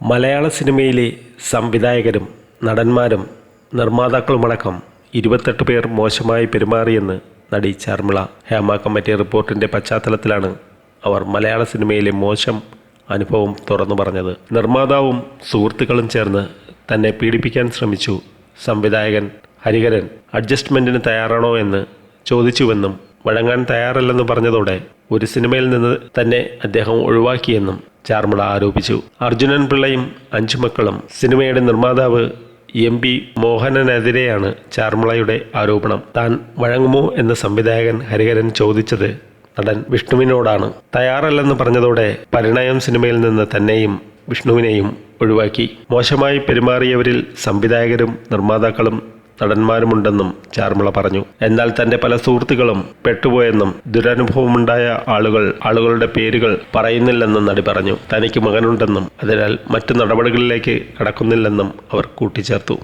മലയാള സിനിമയിലെ സംവിധായകരും നടന്മാരും നിർമ്മാതാക്കളുമടക്കം ഇരുപത്തെട്ട് പേർ മോശമായി പെരുമാറിയെന്ന് നടി ചാർമിള ഹേമ കമ്മിറ്റി റിപ്പോർട്ടിന്റെ പശ്ചാത്തലത്തിലാണ് അവർ മലയാള സിനിമയിലെ മോശം അനുഭവം തുറന്നു പറഞ്ഞത്. നിർമ്മാതാവും സുഹൃത്തുക്കളും ചേർന്ന് തന്നെ പീഡിപ്പിക്കാൻ ശ്രമിച്ചു സംവിധായകൻ ഹരിഹരൻ. അഡ്ജസ്റ്റ്മെന്റിന് തയ്യാറാണോ എന്ന് ചോദിച്ചുവെന്നും വഴങ്ങാൻ തയ്യാറല്ലെന്ന് പറഞ്ഞതോടെ ഒരു സിനിമയിൽ നിന്ന് തന്നെ അദ്ദേഹം ഒഴിവാക്കിയെന്നും ചാർമിള ആരോപിച്ചു. അർജുനൻ പിള്ളയും അഞ്ചു മക്കളും സിനിമയുടെ നിർമ്മാതാവ് എം പി മോഹനനെതിരെയാണ് ചാർമിളയുടെ ആരോപണം. താൻ വഴങ്ങുമോ എന്ന് സംവിധായകൻ ഹരിഹരൻ ചോദിച്ചത് നടൻ വിഷ്ണുവിനോടാണ്. തയ്യാറല്ലെന്ന് പറഞ്ഞതോടെ പരിണയം സിനിമയിൽ നിന്ന് തന്നെയും വിഷ്ണുവിനെയും ഒഴിവാക്കി. മോശമായി പെരുമാറിയവരിൽ സംവിധായകരും നിർമ്മാതാക്കളും നടന്മാരുമുണ്ടെന്നും ചാർമിള പറഞ്ഞു. എന്നാൽ തന്റെ പല സുഹൃത്തുക്കളും പെട്ടുപോയെന്നും ദുരനുഭവമുണ്ടായ ആളുകൾ ആളുകളുടെ പേരുകൾ പറയുന്നില്ലെന്നും നടി പറഞ്ഞു. തനിക്ക് മകനുണ്ടെന്നും അതിനാൽ മറ്റു നടപടികളിലേക്ക് കടക്കുന്നില്ലെന്നും അവർ കൂട്ടിച്ചേർത്തു.